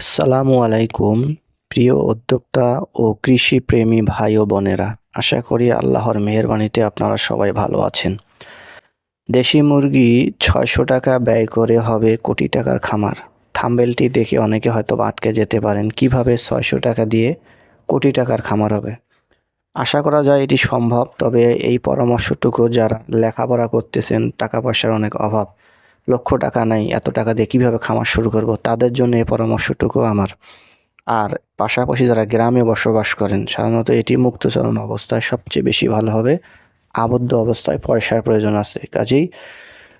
আসসালামু আলাইকুম, প্রিয় উদ্যোক্তা ও কৃষিপ্রেমী ভাই ও বোনেরা। আশা করি আল্লাহর মেহেরবানিতে আপনারা সবাই ভালো আছেন। দেশি মুরগি ছয়শো টাকা ব্যয় করে হবে কোটি টাকার খামার। থাম্বেলটি দেখে অনেকে হয়তো আটকে যেতে পারেন। কীভাবে ছয়শো টাকা দিয়ে কোটি টাকার খামার হবে? আশা করা যায় এটি সম্ভব, তবে এই পরামর্শটুকু যারা লেখাপড়া করতেছেন, টাকা পয়সার অনেক অভাব। লক্ষ টাকা নাই, এত টাকা দিয়ে কীভাবে খামার শুরু করব? তাদের জন্য এই পরামর্শটুকু আমার। আর পাশাপাশি যারা গ্রামে বসবাস করেন, সাধারণত এটি মুক্তচরণ অবস্থায় সবচেয়ে বেশি ভালো হবে। আবদ্ধ অবস্থায় পয়সার প্রয়োজন আছে। কাজেই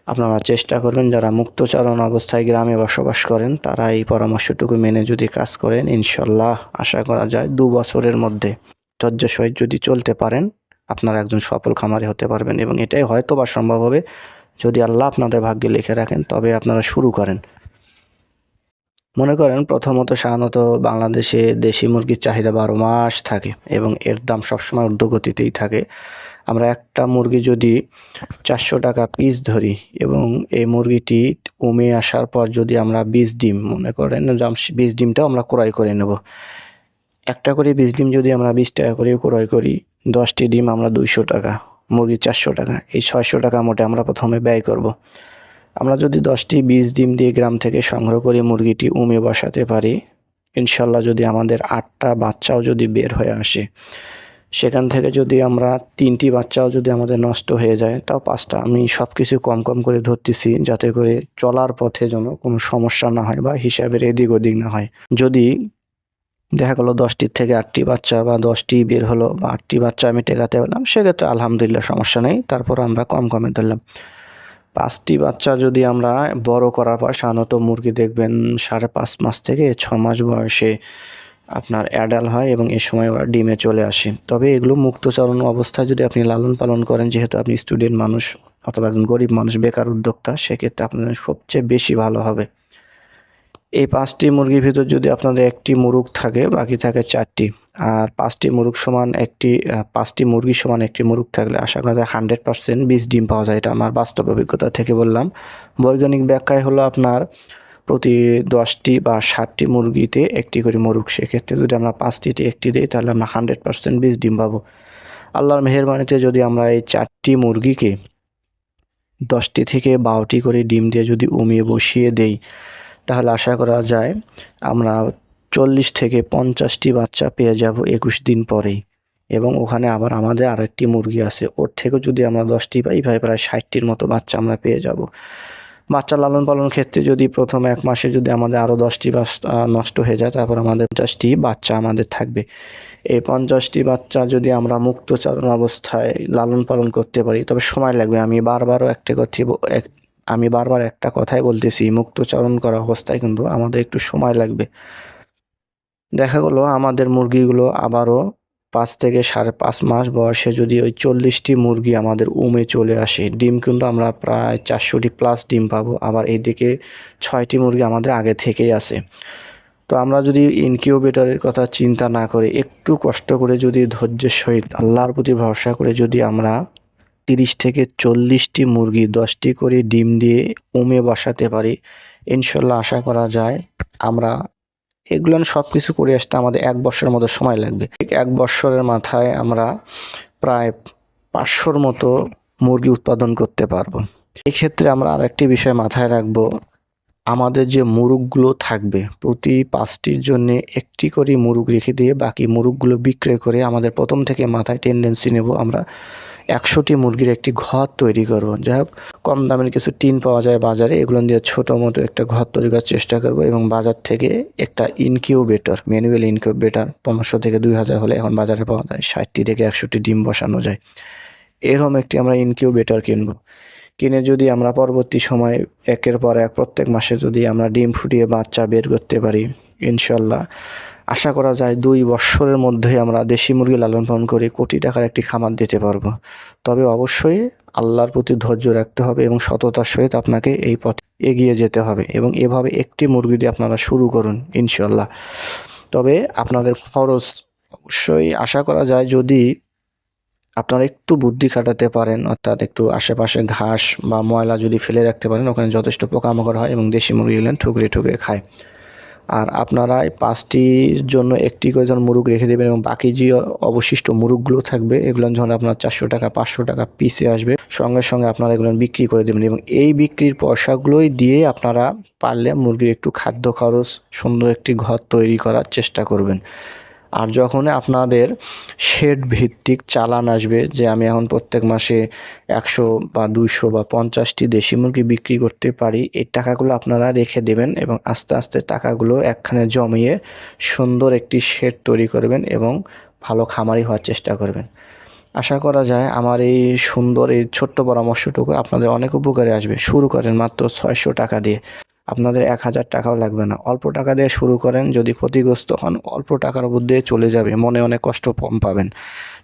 আপনারা চেষ্টা করবেন, যারা মুক্তচরণ অবস্থায় গ্রামে বসবাস করেন, তারা এই পরামর্শটুকু মেনে যদি কাজ করেন, ইনশাল্লাহ আশা করা যায় দু বছরের মধ্যে ধৈর্য যদি চলতে পারেন, আপনারা একজন সফল খামারি হতে পারবেন এবং এটাই হয়তো বা সম্ভব হবে। যদি আল্লাহ আপনাদের ভাগ্যে লিখে রাখেন, তবে আপনারা শুরু করেন। মনে করেন প্রথমত সাধারণত বাংলাদেশে দেশি মুরগির চাহিদা বারো মাস থাকে এবং এর দাম সবসময় ঊর্ধ্বগতিতেই থাকে। আমরা একটা মুরগি যদি চারশো টাকা পিস ধরি এবং এই মুরগিটি কমে আসার পর যদি আমরা বিশ ডিম, মনে করেন বিশ ডিমটাও আমরা ক্রয় করে নেব। একটা করে বিশ ডিম যদি আমরা বিশ টাকা করে ক্রয় করি, দশটি ডিম আমরা দুইশো টাকা মুরগি চারশো টাকা। এই ছয়শো টাকা মোটে আমরা প্রথমে ব্যয় করব। আমরা যদি দশটি বীজ, ডিম দিয়ে গ্রাম থেকে সংগ্রহ করে, মুরগিটি উমে বসাতে পারি। ইনশাল্লাহ যদি আমাদের আটটা বাচ্চাও যদি বের হয়ে আসে, সেখান থেকে যদি আমরা তিনটি বাচ্চাও যদি আমাদের নষ্ট হয়ে যায়, তাও পাঁচটা। আমি সব কিছু কম কম করে ধরতেছি যাতে করে চলার পথে যেন কোনো সমস্যা না হয় বা হিসাবের এদিক ওদিক না হয়। যদি দেখা গেলো দশটির থেকে আটটি বাচ্চা বা দশটি বের হলো বা আটটি বাচ্চা আমি টেকাতে হলাম সেক্ষেত্রে আলহামদুলিল্লাহ সমস্যা নেই। তারপর আমরা কম কমে ধরলাম। পাঁচটি বাচ্চা যদি আমরা বড় করার পর সাধারণত মুরগি দেখবেন সাড়ে পাঁচ মাস থেকে ছ মাস বয়সে আপনার অ্যাডাল হয় এবং এ সময় ওরা ডিমে চলে আসে। তবে এগুলো মুক্তচরণ অবস্থায় যদি আপনি লালন পালন করেন, যেহেতু আপনি স্টুডেন্ট মানুষ অথবা একজন গরিব মানুষ, বেকার উদ্যোক্তা, সেক্ষেত্রে আপনাদের সবচেয়ে বেশি ভালো হবে। এই পাঁচটি মুরগির ভিতর যদি আপনাদের একটি মুরগ থাকে, বাকি থাকে চারটি। আর পাঁচটি মুরগ সমান একটি পাঁচটি মুরগি সমান একটি মুরগ থাকলে আশা করা যায় হান্ড্রেড পার্সেন্ট বীজ ডিম পাওয়া যায়। এটা আমার বাস্তব অভিজ্ঞতা থেকে বললাম। বৈজ্ঞানিক ব্যাখ্যায় হলো আপনার প্রতি দশটি বা ষাটটি মুরগিতে একটি করে মুরগ। সেক্ষেত্রে যদি আমরা পাঁচটিতে একটি দিই, তাহলে আমরা হান্ড্রেড পার্সেন্ট বীজ ডিম পাবো। আল্লাহর মেহরবানিতে যদি আমরা এই চারটি মুরগিকে দশটি থেকে বারোটি করে ডিম দিয়ে যদি উমিয়ে বসিয়ে দেই তাহলে আশা করা যায় আমরা চল্লিশ থেকে পঞ্চাশটি বাচ্চা পেয়ে যাব একুশ দিন পরেই। এবং ওখানে আবার আমাদের আরেকটি মুরগি আছে, ওর থেকেও যদি আমরা দশটি পাই ভাই প্রায় ষাটটির মতো বাচ্চা আমরা পেয়ে যাব। বাচ্চা লালন পালন ক্ষেত্রে যদি প্রথম এক মাসে যদি আমাদের আরও দশটি নষ্ট হয়ে যায়, তারপর আমাদের পঞ্চাশটি বাচ্চা আমাদের থাকবে। এই পঞ্চাশটি বাচ্চা যদি আমরা মুক্তচারণ অবস্থায় লালন পালন করতে পারি, তবে সময় লাগবে। আমি বারবারও একটা কথা আমি বারবার একটা কথাই বলতেছি, মুক্তচরণ করা অবস্থায় কিন্তু আমাদের একটু সময় লাগবে। দেখা গেলো আমাদের মুরগিগুলো আবারও পাঁচ থেকে সাড়ে পাঁচ মাস বয়সে যদি ওই চল্লিশটি মুরগি আমাদের উমে চলে আসে, ডিম কিন্তু আমরা প্রায় চারশোটি প্লাস ডিম পাবো। আবার এইদিকে ছয়টি মুরগি আমাদের আগে থেকেই আছে। তো আমরা যদি ইনকিউবেটরের কথা চিন্তা না করে একটু কষ্ট করে যদি ধৈর্যের সহিত আল্লাহর প্রতি ভরসা করে যদি আমরা তিরিশ থেকে চল্লিশটি মুরগি, দশটি করে ডিম দিয়ে উমে বসাতে পারি। ইনশাল্লাহ আশা করা যায় আমরা এগুলো সব কিছু করে আসতে আমাদের এক বছরের মতো সময় লাগবে। ঠিক এক বছরের মাথায় আমরা প্রায় পাঁচশোর মতো মুরগি উৎপাদন করতে পারব। এক্ষেত্রে আমরা আরেকটি বিষয় মাথায় রাখব। আমাদের যে মুরগগুলো থাকবে, প্রতি পাঁচটির জন্য একটি করে মুরগ রেখে দিয়ে বাকি মুরগগুলো বিক্রয় করে আমাদের প্রথম থেকে মাথায় টেন্ডেন্সি নেব আমরা। একশোটি মুরগির একটি ঘর তৈরি করব। যাই হোক, কম দামের কিছু টিন পাওয়া যায় বাজারে। এগুলো দিয়ে ছোটো মতো একটা ঘর তৈরি করার চেষ্টা করব এবং বাজার থেকে একটা ইনকিউবেটর ম্যানুয়াল ইনকিউবেটর পনেরোশো থেকে দুই হাজার হলে এখন বাজারে পাওয়া যায়। ষাটটি থেকে একশোটি ডিম বসানো যায়। এরকম একটি আমরা ইনকিউবেটর কিনবো। কিনে যদি আমরা পরবর্তী সময় একের পর এক প্রত্যেক মাসে যদি আমরা ডিম ফুটিয়ে বাচ্চা বের করতে পারি, ইনশাল্লাহ আশা করা যায় দুই বৎসরের মধ্যে আমরা দেশি মুরগি লালন পালন করে কোটি টাকার একটি খামার দিতে পারব। তবে অবশ্যই আল্লাহর প্রতি ধৈর্য রাখতে হবে এবং সততার সহিত আপনাকে এই পথে এগিয়ে যেতে হবে এবং এভাবে একটি মুরগি দিয়ে আপনারা শুরু করুন ইনশাল্লাহ তবে আপনাদের খরচ অবশ্যই আশা করা যায় যদি আপনারা একটু বুদ্ধি খাটাতে পারেন, অর্থাৎ একটু আশেপাশে ঘাস বা ময়লা যদি ফেলে রাখতে পারেন, ওখানে যথেষ্ট পোকামাকড় হয় এবং দেশি মুরগিগুলো ঠুকরে ঠুকরে খায়। আর আপনারা পাঁচটির জন্য একটি করে যখন মুরগ রেখে দেবেন এবং বাকি যে অবশিষ্ট মুরগগুলো থাকবে, এগুলো যখন আপনার চারশো টাকা, পাঁচশো টাকা পিসে আসবে, সঙ্গে সঙ্গে আপনারা এগুলো বিক্রি করে দেবেন এবং এই বিক্রির পয়সাগুলোই দিয়ে আপনারা পারলে মুরগির একটু খাদ্য খরচ, সুন্দর একটি ঘর তৈরি করার চেষ্টা করবেন। আর যখন আপনাদের শেড ভিত্তিক চালান আসবে, যে আমি এখন প্রত্যেক মাসে একশো বা দুইশো বা পঞ্চাশটি দেশি মুরগি বিক্রি করতে পারি, এই টাকাগুলো আপনারা রেখে দেবেন এবং আস্তে আস্তে টাকাগুলো একখানে জমিয়ে সুন্দর একটি শেড তৈরি করবেন এবং ভালো খামারি হওয়ার চেষ্টা করবেন। আশা করা যায় আমার এই সুন্দর, এই ছোট্ট পরামর্শটুকু আপনাদের অনেক উপকারে আসবে। শুরু করেন মাত্র ছয়শো টাকা দিয়ে। আপনাদের এক হাজার টাকাও লাগবে না। অল্প টাকা দিয়ে শুরু করেন, যদি ক্ষতিগ্রস্ত হন, অল্প টাকার মধ্যে চলে যাবে, মনে অনেক কষ্ট কম পাবেন।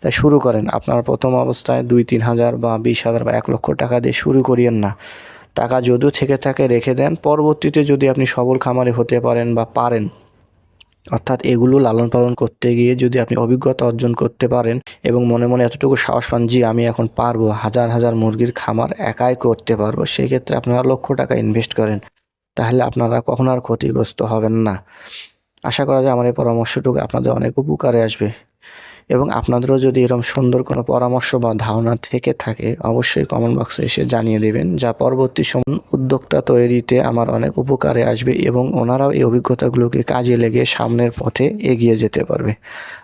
তাই শুরু করেন। আপনার প্রথম অবস্থায় দুই, তিন হাজার বা বিশ হাজার বা এক লক্ষ টাকা দিয়ে শুরু করিয়েন না। টাকা যদিও থেকে থাকে, রেখে দেন। পরবর্তীতে যদি আপনি সবল খামারে হতে পারেন বা পারেন, অর্থাৎ এগুলো লালন পালন করতে গিয়ে যদি আপনি অভিজ্ঞতা অর্জন করতে পারেন এবং মনে মনে এতটুকু সাহস পান জি আমি এখন পারব, হাজার হাজার মুরগির খামার একাই করতে পারব, সেক্ষেত্রে আপনারা লক্ষ টাকা ইনভেস্ট করেন। তাহলে আপনারা কখনো আর ক্ষতিগ্রস্ত হবেন না। আশা করা যায় আমার এই পরামর্শটুকু আপনাদের অনেক উপকারে আসবে। এবং আপনাদেরও যদি এরকম সুন্দর কোনো পরামর্শ বা ধারণা থেকে থাকে, অবশ্যই কমেন্ট বক্সে এসে জানিয়ে দেবেন, যা পরবর্তী সময় উদ্যোক্তা তৈরিতে আমার অনেক উপকারে আসবে এবং ওনারাও এই অভিজ্ঞতাগুলোকে কাজে লেগে সামনের পথে এগিয়ে যেতে পারবে।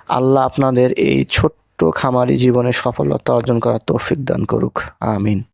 আল্লাহ আপনাদের এই ছোট্ট খামারি জীবনে সফলতা অর্জন করার তৌফিক দান করুক। আমিন।